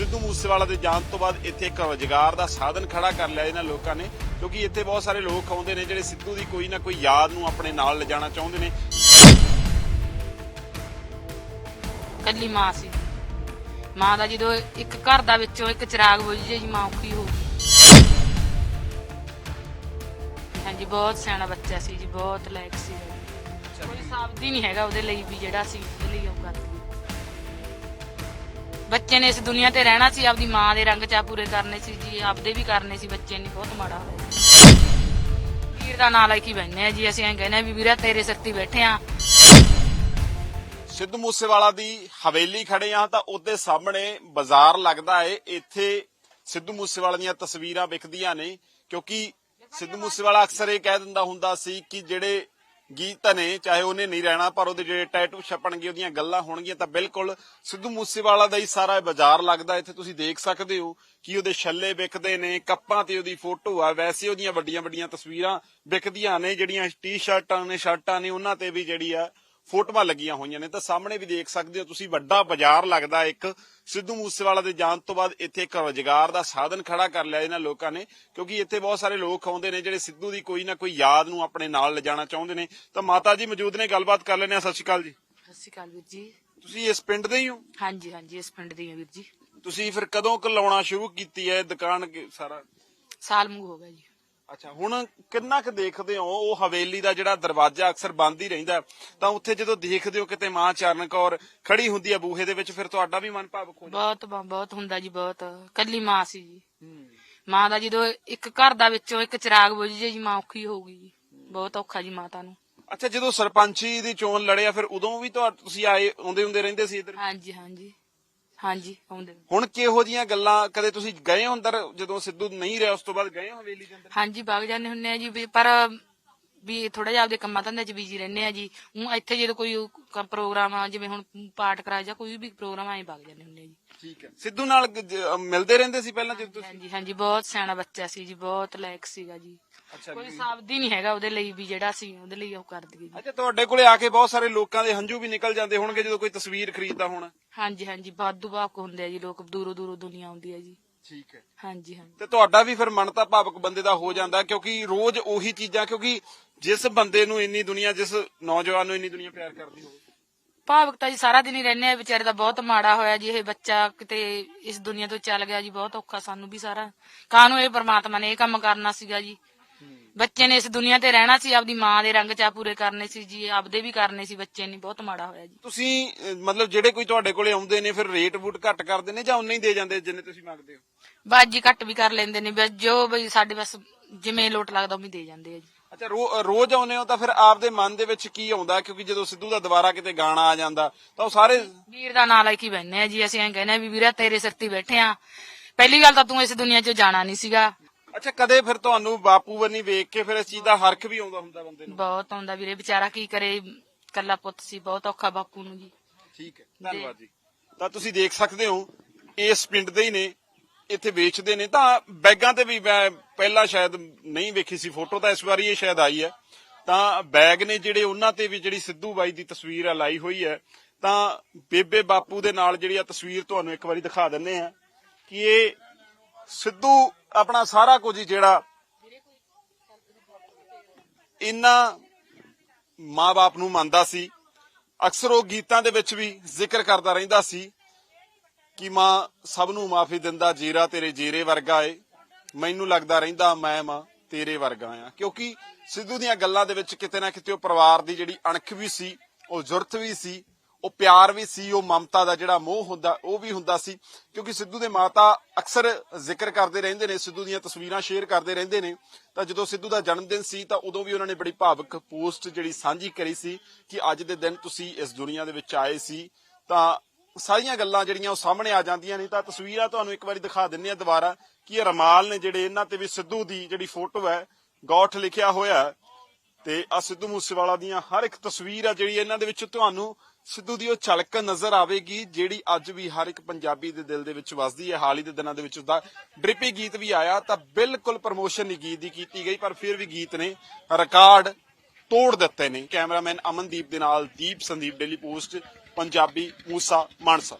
ਸਿੱਧੂ ਮੂਸੇਵਾਲਾ ਦੇ ਜਾਣ ਤੋਂ ਬਾਅਦ ਇੱਥੇ ਇੱਕ ਰੋਜ਼ਗਾਰ ਦਾ ਸਾਧਨ ਖੜਾ ਕਰ ਲਿਆ ਇਹਨਾਂ ਲੋਕਾਂ ਨੇ, ਕਿਉਂਕਿ ਇੱਥੇ ਬਹੁਤ ਸਾਰੇ ਲੋਕ ਆਉਂਦੇ ਨੇ ਜਿਹੜੇ ਸਿੱਧੂ ਦੀ ਕੋਈ ਨਾ ਕੋਈ ਯਾਦ ਨੂੰ ਆਪਣੇ ਨਾਲ ਲਿਜਾਣਾ ਚਾਹੁੰਦੇ ਨੇ। ਕੱਲੀ ਮਾਂ ਸੀ। ਮਾਂ ਦਾ ਜਦੋਂ ਇੱਕ ਘਰ ਦਾ ਵਿੱਚੋਂ ਇੱਕ ਚਿਰਾਗ ਬੁਝ ਜੇ, ਜੀ ਮਾਂ ਔਖੀ ਹੋ ਗਈ। ਹਾਂਜੀ ਬਹੁਤ ਸਿਆਣਾ ਬੱਚਾ ਸੀ ਜੀ, ਬਹੁਤ ਲਾਇਕ ਸੀ। ਕੋਈ ਸ਼ਬਦ ਹੀ ਨਹੀਂ ਹੈਗਾ ਉਹਦੇ ਲਈ ਵੀ ਜਿਹੜਾ ਸੀ, ਉਹਦੇ ਲਈ ਉਹ ਕਰਦੀ। ਬੱਚੇ ਨੇ ਇਸ ਦੁਨੀਆ ਤੇ ਰਹਿਣਾ ਸੀ, ਆਪਦੀ ਮਾਂ ਦੇ ਰੰਗ ਚਾ ਪੂਰੇ ਕਰਨੇ ਸੀ ਜੀ, ਆਪਦੇ ਵੀ ਕਰਨੇ ਸੀ ਬੱਚੇ ਨੇ, ਬਹੁਤ ਮਾੜਾ ਹੋਇਆ ਵੀਰ ਦਾ ਨਾਂ ਲੈ ਕੇ ਬੈਠੇ ਆ ਜੀ, ਅਸੀਂ ਐਂ ਕਹਿੰਦੇ ਆ ਵੀ ਵੀਰਾ ਤੇਰੇ ਸਿਰ ਬੈਠੇ ਆ ਸਿੱਧੂ ਮੂਸੇਵਾਲਾ ਦੀ ਹਵੇਲੀ ਖੜੇ ਆ ਤਾਂ ਉਹਦੇ ਸਾਹਮਣੇ ਬਾਜ਼ਾਰ ਲੱਗਦਾ ਏ, ਇੱਥੇ ਸਿੱਧੂ ਮੂਸੇਵਾਲਾ ਦੀਆਂ ਤਸਵੀਰਾਂ ਵਿਕਦੀਆਂ ਨੇ, ਕਿਉਂਕਿ ਸਿੱਧੂ ਮੂਸੇਵਾਲਾ ਅਕਸਰ ਇਹ ਕਹਿ ਦਿੰਦਾ ਹੁੰਦਾ ਸੀ ਕਿ ਜਿਹੜੇ ਗੀਤ ਨੇ, ਚਾਹੇ ਉਹਨੇ ਨਹੀਂ ਰਹਿਣਾ, ਪਰ ਉਹਦੇ ਜਿਹੜੇ ਟੈਟੂ ਛਪਣਗੇ, ਉਹਦੀਆਂ ਗੱਲਾਂ ਹੋਣਗੀਆਂ, ਤਾਂ ਬਿਲਕੁਲ ਸਿੱਧੂ ਮੂਸੇਵਾਲਾ ਦਾ ਹੀ ਸਾਰਾ ਬਾਜ਼ਾਰ ਲੱਗਦਾ। ਇੱਥੇ ਤੁਸੀਂ ਦੇਖ ਸਕਦੇ ਹੋ ਕਿ ਉਹਦੇ ਛੱਲੇ ਵਿਕਦੇ ਨੇ, ਕੱਪਾਂ ਤੇ ਉਹਦੀ ਫੋਟੋ ਆ। ਵੈਸੇ ਉਹਦੀਆਂ ਵੱਡੀਆਂ ਵੱਡੀਆਂ ਤਸਵੀਰਾਂ ਵਿਕਦੀਆਂ ਨੇ, ਜਿਹੜੀਆਂ ਟੀ-ਸ਼ਰਟਾਂ ਨੇ, ਸ਼ਰਟਾਂ ਨੇ, ਉਹਨਾਂ ਤੇ ਵੀ ਜਿਹੜੀ ਆ ਫੋਟੋਆਂ ਲੱਗੀਆਂ ਹੋਈਆਂ ਨੇ ਤਾਂ ਸਾਹਮਣੇ ਵੀ ਦੇਖ ਸਕਦੇ ਹੋ ਤੁਸੀਂ ਵੱਡਾ ਬਾਜ਼ਾਰ ਲੱਗਦਾ ਇੱਕ। ਸਿੱਧੂ ਮੂਸੇਵਾਲਾ ਦੇ ਜਾਣ ਤੋਂ ਬਾਅਦ ਇੱਥੇ ਇੱਕ ਰੋਜ਼ਗਾਰ ਦਾ ਸਾਧਨ ਖੜਾ ਕਰ ਲਿਆ ਇਹਨਾਂ ਲੋਕਾਂ ਨੇ ਕਿਉਂਕਿ ਇੱਥੇ ਬਹੁਤ ਸਾਰੇ ਲੋਕ ਆਉਂਦੇ ਨੇ ਜਿਹੜੇ ਸਿੱਧੂ ਦੀ ਕੋਈ ਨਾ ਕੋਈ ਯਾਦ ਨੂੰ ਆਪਣੇ ਨਾਲ ਲਿਜਾਣਾ ਚਾਹੁੰਦੇ ਨੇ। ਤਾਂ ਮਾਤਾ ਜੀ ਮੌਜੂਦ ਨੇ ਗੱਲਬਾਤ ਕਰ ਲੈਣੇ ਆ ਸਤਿ ਸ਼੍ਰੀ ਅਕਾਲ ਜੀ। ਸਤਿ ਸ਼੍ਰੀ ਅਕਾਲ ਵੀਰ ਜੀ। ਤੁਸੀਂ ਇਸ ਪਿੰਡ ਦੇ ਹੀ ਹੋ? ਹਾਂਜੀ ਹਾਂਜੀ ਇਸ ਪਿੰਡ ਦੀ ਹਾਂ ਵੀਰ ਜੀ। ਤੁਸੀਂ ਫਿਰ ਕਦੋਂ ਕੁ ਲਾਉਣਾ ਸ਼ੁਰੂ ਕੀਤੀ ਹੈ ਦੁਕਾਨ ਸਾਰਾ? ਸਾਲ ਮੂ ਹੋ ਗਿਆ ਜੀ। ਅੱਛਾ ਹੁਣ ਕਿੰਨਾ ਕੁ ਦੇਖਦੇ ਹੋ? ਉਹ ਹਵੇਲੀ ਦਾ ਜਿਹੜਾ ਦਰਵਾਜ਼ਾ ਅਕਸਰ ਬੰਦ ਹੀ ਰਹਿੰਦਾ ਤਾਂ ਉੱਥੇ ਜਦੋਂ ਦੇਖਦੇ ਹੋ ਕਿਤੇ ਮਾਂ ਚਰਨ ਕੌਰ ਖੜੀ ਹੁੰਦੀ ਹੈ ਬੂਹੇ ਦੇ ਵਿੱਚ ਫਿਰ ਤੁਹਾਡਾ ਵੀ ਮਨ ਭਾਵੁਕ ਹੋ ਜਾਂਦਾ? ਬਹੁਤ ਬ- ਬਹੁਤ ਹੁੰਦਾ ਜੀ ਬਹੁਤ। ਕੱਲੀ ਮਾਂ ਸੀ ਜੀ। ਮਾਂ ਦਾ ਜਦੋਂ ਇੱਕ ਘਰ ਦਾ ਵਿੱਚੋਂ ਇੱਕ ਚਿਰਾਗ ਬੁਝ ਜੇ ਜੀ ਮਾਂ ਔਖੀ ਹੋ ਗਈ ਜੀ। ਬਹੁਤ ਔਖਾ ਜੀ ਮਾਤਾ ਨੂੰ। ਅੱਛਾ ਜਦੋਂ ਸਰਪੰਚੀ ਦੀ ਚੋਣ ਲੜਿਆ ਫਿਰ ਉਦੋਂ ਵੀ ਤੁਹਾ- ਤੁਸੀਂ ਆਏ ਆਉਂਦੇ ਹੁੰਦੇ ਰਹਿੰਦੇ ਸੀ ਇੱਧਰ? ਹਾਂਜੀ ਹਾਂਜੀ। ਹਾਂਜੀ ਆਉਂਦੇ ਨੇ। ਹੁਣ ਕਿਹੋ ਜੀਆਂ ਗੱਲਾਂ ਕਦੇ ਤੁਸੀਂ ਗਏ ਹੋ ਅੰਦਰ ਜਦੋਂ ਸਿੱਧੂ ਨਹੀਂ ਰਿਹਾ ਉਸ ਤੋਂ ਬਾਅਦ ਗਏ ਹੋ ਹਵੇਲੀ ਦੇ ਅੰਦਰ ਹਾਂਜੀ ਵਗ ਜਾਂਦੇ ਹੁੰਨੇ ਆ ਜੀ ਵੀ ਪਰ ਵੀ ਥੋੜਾ ਜਿਹਾ ਆਪਦੇ ਕੰਮਾਂ ਧੰਦੇ 'ਚ ਬਿਜ਼ੀ ਰਹਿੰਦੇ ਆ ਜੀ। ਹੁਣ ਇੱਥੇ ਜਦੋਂ ਕੋਈ ਕ- ਪ੍ਰੋਗਰਾਮ ਆ ਜਿਵੇਂ ਹੁਣ ਪਾਠ ਕਰਾਇਆ ਜਾਂ ਕੋਈ ਵੀ ਪ੍ਰੋਗਰਾਮ ਆਏ ਵਗ ਜਾਂਦੇ ਹੁੰਨੇ ਆ ਜੀ। ਠੀਕ ਹੈ। ਸਿੱਧੂ ਨਾਲ ਗ- ਜ- ਮਿਲਦੇ ਰਹਿੰਦੇ ਸੀ ਪਹਿਲਾਂ ਜਦੋਂ ਤੁਸੀਂ? ਹਾਂਜੀ ਹਾਂਜੀ ਬਹੁਤ ਸਿਆਣਾ ਬੱਚਾ ਸੀ ਜੀ ਬਹੁਤ ਲਾਇਕ ਸੀਗਾ ਜੀ। ਅੱਛਾ ਕੋਈ ਸ਼ਬਦ ਹੀ ਨਹੀਂ ਹੈਗਾ ਉਹਦੇ ਲਈ ਵੀ ਜਿਹੜਾ ਸੀ ਉਹਦੇ ਲਈ ਉਹ ਕਰ ਦਈਏ ਜੀ। ਅੱਛਾ ਤੁਹਾਡੇ ਕੋਲੇ ਆ ਕੇ ਬਹੁਤ ਸਾਰੇ ਲੋਕਾਂ ਦੇ ਹੰਝੂ ਵੀ ਨਿਕਲ ਜਾਂਦੇ ਹੋਣਗੇ ਜਦੋਂ ਕੋਈ ਤਸਵੀਰ ਖਰੀਦਦਾ ਹੋਣਾ। ਹਾਂਜੀ ਹਾਂਜੀ ਵਾਧੂ ਭਾਵਕ ਹੁੰਦੇ ਆ ਜੀ ਲੋਕ ਦੂਰੋਂ ਦੂਰੋਂ ਦੁਨੀਆ ਆਉਂਦੀ ਹੈ ਜੀ। ਠੀਕ ਹੈ। ਹਾਂਜੀ ਹਾਂਜੀ। ਤੇ ਤੁਹਾਡਾ ਵੀ ਫਿਰ ਮਨ ਤਾਂ ਭਾਵਕ ਬੰਦੇ ਦਾ ਹੋ ਜਾਂਦਾ ਕਿਉਂਕਿ ਰੋਜ਼ ਉਹੀ ਚੀਜ਼ਾਂ ਕਿਉਂਕਿ ਜਿਸ ਬੰਦੇ ਨੂੰ ਇੰਨੀ ਦੁਨੀਆ ਜਿਸ ਨੌਜਵਾਨ ਨੂੰ ਇੰਨੀ ਦੁਨੀਆ ਪਿਆਰ ਕਰਦੀ ਹੋਵੇ। ਭਾਵਕ ਤਾਂ ਜੀ ਸਾਰਾ ਦਿਨ ਹੀ ਰਹਿੰਦੇ ਆ ਵਿਚਾਰੇ ਦਾ ਬਹੁਤ ਮਾੜਾ ਹੋਇਆ ਜੀ ਇਹ ਬੱਚਾ ਕਿਤੇ ਇਸ ਦੁਨੀਆ ਤੋਂ ਚੱਲ ਗਿਆ ਜੀ ਬਹੁਤ ਔਖਾ ਸਾਨੂੰ ਵੀ ਸਾਰਾ। ਕਾਹਨੂੰ ਇਹ ਪ੍ਰਮਾਤਮਾ ਨੇ ਇਹ ਕੰਮ ਕਰਨਾ ਸੀਗਾ ਜੀ? ਬੱਚੇ ਨੇ ਇਸ ਦੁਨੀਆ ਤੇ ਰਹਿਣਾ ਸੀ ਆਪਦੀ ਮਾਂ ਦੇ ਰੰਗ ਚਾ ਪੂਰੇ ਕਰਨੇ ਸੀ ਜੀ ਆਪਦੇ ਵੀ ਕਰਨੇ ਸੀ ਬੱਚੇ ਨੇ ਬਹੁਤ ਮਾੜਾ ਹੋਇਆ ਜੀ। ਤੁਸੀਂ ਅਹ, ਮਤਲਬ ਜਿਹੜੇ ਕੋਈ ਤੁਹਾਡੇ ਕੋਲੇ ਆਉਂਦੇ ਨੇ ਫਿਰ ਰੇਟ ਵੂਟ ਘੱਟ ਕਰਦੇ ਨੇ ਜਾਂ ਉਨੇ ਹੀ ਦੇ ਜਾਂਦੇ ਜਿੰਨੇ ਤੁਸੀਂ ਮੰਗਦੇ ਹੋ? ਬਾਜੀ ਘੱਟ ਵੀ ਕਰ ਲੈਂਦੇ ਨੇ ਬਸ ਜੋ ਬਈ ਸਾਡੇ ਬਸ ਜਿਵੇਂ ਲੋਟ ਲੱਗਦਾ ਉਵੇਂ ਦੇ ਜਾਂਦੇ ਆ ਜੀ। ਅੱਛਾ ਰੋ- ਰੋਜ਼ ਆਉਨੇ ਹੋ ਤਾਂ ਫਿਰ ਆਪਦੇ ਮਨ ਦੇ ਵਿੱਚ ਕੀ ਆਉਂਦਾ? ਕਿਉਂਕਿ ਜਦੋਂ ਸਿੱਧੂ ਦਾ ਦੁਬਾਰਾ ਕਿਤੇ ਗਾਣਾ ਆ ਜਾਂਦਾ ਤਾਂ ਉਹ ਸਾਰੇ ਵੀਰ ਦਾ ਨਾਂ ਲੈ ਕੇ ਬੈਠੇ ਆ ਜੀ ਅਸੀਂ ਐਂ ਕਹਿੰਦੇ ਆ ਵੀ ਵੀਰਾ ਤੇਰੇ ਸਿਰ ਤੇ ਹੀ ਬੈਠੇ ਆ। ਪਹਿਲੀ ਗੱਲ ਤਾਂ ਤੂੰ ਇਸ ਦੁਨੀਆ 'ਚੋਂ ਜਾਣਾ ਨਹੀਂ ਸੀਗਾ। ਅੱਛਾ ਕਦੇ ਫਿਰ ਤੁਹਾਨੂੰ ਬਾਪੂ ਵਰਨੀ ਵੇਖ ਕੇ ਫਿਰ ਇਸ ਚੀਜ਼ ਦਾ ਹਰਖ ਵੀ ਆਉਂਦਾ ਹੁੰਦਾ ਬੰਦੇ ਨੂੰ? ਬਹੁਤ ਆਉਂਦਾ ਵੀਰੇ ਵਿਚਾਰਾ ਕੀ ਕਰੇ? ਕੱਲਾ ਪੁੱਤ ਸੀ ਬਹੁਤ ਔਖਾ ਬਾਪੂ ਨੂੰ ਜੀ। ਠੀਕ ਹੈ ਧੰਨਵਾਦ ਜੀ। ਤਾਂ ਤੁਸੀਂ ਦੇਖ ਸਕਦੇ ਹੋ ਇਸ ਪਿੰਡ ਦੇ ਹੀ ਨੇ ਇੱਥੇ ਵੇਚਦੇ ਨੇ। ਤਾਂ ਬੈਗਾਂ ਤੇ ਵੀ ਮੈਂ ਪਹਿਲਾਂ ਸ਼ਾਇਦ ਨਹੀਂ ਵੇਖੀ ਸੀ ਫੋਟੋ ਤਾਂ ਇਸ ਵਾਰੀ ਇਹ ਸ਼ਾਇਦ ਆਈ ਹੈ। ਤਾਂ ਬੈਗ ਨੇ ਜਿਹੜੇ ਉਹਨਾਂ ਤੇ ਵੀ ਜਿਹੜੀ ਸਿੱਧੂ ਬਾਈ ਦੀ ਤਸਵੀਰ ਆ ਲਾਈ ਹੋਈ ਹੈ। ਤਾਂ ਬੇਬੇ ਬਾਪੂ ਦੇ ਨਾਲ ਜਿਹੜੀ ਆ ਤਸਵੀਰ ਤੁਹਾਨੂੰ ਇੱਕ ਵਾਰੀ ਦਿਖਾ ਦਿੰਨੇ ਆ ਕਿ ਇਹ ਸਿੱਧੂ ਆਪਣਾ ਸਾਰਾ ਕੁਝ ਜਿਹੜਾ ਇਹਨਾਂ ਮਾਂ-ਬਾਪ ਨੂੰ ਮੰਨਦਾ ਸੀ, ਅਕਸਰ ਉਹ ਗੀਤਾਂ ਦੇ ਵਿੱਚ ਵੀ ਜ਼ਿਕਰ ਕਰਦਾ ਰਹਿੰਦਾ ਸੀ ਕਿ ਮਾਂ ਸਭ ਨੂੰ ਮਾਫੀ ਦਿੰਦਾ, ਜੀਰਾ ਤੇਰੇ ਜੀਰੇ ਵਰਗਾ ਏ। ਮੈਨੂੰ ਲੱਗਦਾ ਰਹਿੰਦਾ ਮੈਂ ਮਾਂ ਤੇਰੇ ਵਰਗਾ ਆ। ਕਿਉਂਕਿ ਸਿੱਧੂ ਦੀਆਂ ਗੱਲਾਂ ਦੇ ਵਿੱਚ ਕਿਤੇ ਨਾ ਕਿਤੇ ਉਹ ਪਰਿਵਾਰ ਦੀ ਜਿਹੜੀ ਅਣਖ ਵੀ ਸੀ, ਉਹ ਜ਼ੁਰਤ ਵੀ ਸੀ ਉਹ ਪਿਆਰ ਵੀ ਸੀ, ਉਹ ਮਮਤਾ ਦਾ ਜਿਹੜਾ ਮੋਹ ਹੁੰਦਾ, ਉਹ ਵੀ ਹੁੰਦਾ ਸੀ। ਕਿਉਂਕਿ ਸਿੱਧੂ ਦੇ ਮਾਤਾ ਅਕਸਰ ਜ਼ਿਕਰ ਕਰਦੇ ਰਹਿੰਦੇ ਨੇ, ਸਿੱਧੂ ਦੀਆਂ ਤਸਵੀਰਾਂ ਸ਼ੇਅਰ ਕਰਦੇ ਰਹਿੰਦੇ ਨੇ। ਤਾਂ ਜਦੋਂ ਸਿੱਧੂ ਦਾ ਜਨਮ ਦਿਨ ਸੀ, ਤਾਂ ਉਦੋਂ ਵੀ ਉਹਨਾਂ ਨੇ ਬੜੀ ਭਾਵਕ ਪੋਸਟ ਜਿਹੜੀ ਸਾਂਝੀ ਕਰੀ ਸੀ ਕਿ ਅੱਜ ਦੇ ਦਿਨ ਤੁਸੀਂ ਇਸ ਦੁਨੀਆ ਦੇ ਵਿੱਚ ਆਏ ਸੀ। ਤਾਂ ਸਾਰੀਆਂ ਗੱਲਾਂ ਜਿਹੜੀਆਂ ਉਹ ਸਾਹਮਣੇ ਆ ਜਾਂਦੀਆਂ ਨੇ। ਤਾਂ ਤਸਵੀਰਾਂ ਤੁਹਾਨੂੰ ਇੱਕ ਵਾਰੀ ਦਿਖਾ ਦਿੰਨੇ ਆ ਦੁਬਾਰਾ ਕਿ ਇਹ ਰਮਾਲ ਨੇ ਜਿਹੜੇ ਇਹਨਾਂ ਤੇ ਵੀ ਸਿੱਧੂ ਦੀ ਜਿਹੜੀ ਫੋਟੋ ਹੈ ਗੌਠ ਲਿਖਿਆ ਹੋਇਆ ਤੇ ਆ ਸਿੱਧੂ ਮੂਸੇਵਾਲਾ ਦੀਆਂ ਹਰ ਇੱਕ ਤਸਵੀਰ ਆ ਜਿਹੜੀ ਇਹਨਾਂ ਦੇ ਵਿੱਚ ਤੁਹਾਨੂੰ ਸਿੱਧੂ ਦੀ ਉਹ ਝਲਕ ਨਜ਼ਰ ਆਵੇਗੀ, ਜਿਹੜੀ ਅੱਜ ਵੀ ਹਰ ਇੱਕ ਪੰਜਾਬੀ ਦੇ ਦਿਲ ਦੇ ਵਿੱਚ ਵੱਸਦੀ ਹੈ। ਹਾਲ ਹੀ ਦੇ ਦਿਨਾਂ ਦੇ ਵਿੱਚ ਉਸਦਾ ਡ੍ਰਿਪੀ ਗੀਤ ਵੀ ਆਇਆ, ਤਾਂ ਬਿਲਕੁਲ ਪ੍ਰਮੋਸ਼ਨ ਨਹੀਂ ਗੀਤ ਦੀ ਕੀਤੀ ਗਈ, ਪਰ ਫਿਰ ਵੀ ਗੀਤ ਨੇ ਰਿਕਾਰਡ ਤੋੜ ਦਿੱਤੇ ਨੇ। ਕੈਮਰਾਮੈਨ ਅਮਨਦੀਪ ਦੇ ਨਾਲ ਦੀਪ ਸੰਦੀਪ ਡੇਲੀ ਪੋਸਟ ਪੰਜਾਬੀ ਮੂਸਾ ਮਾਨਸਾ।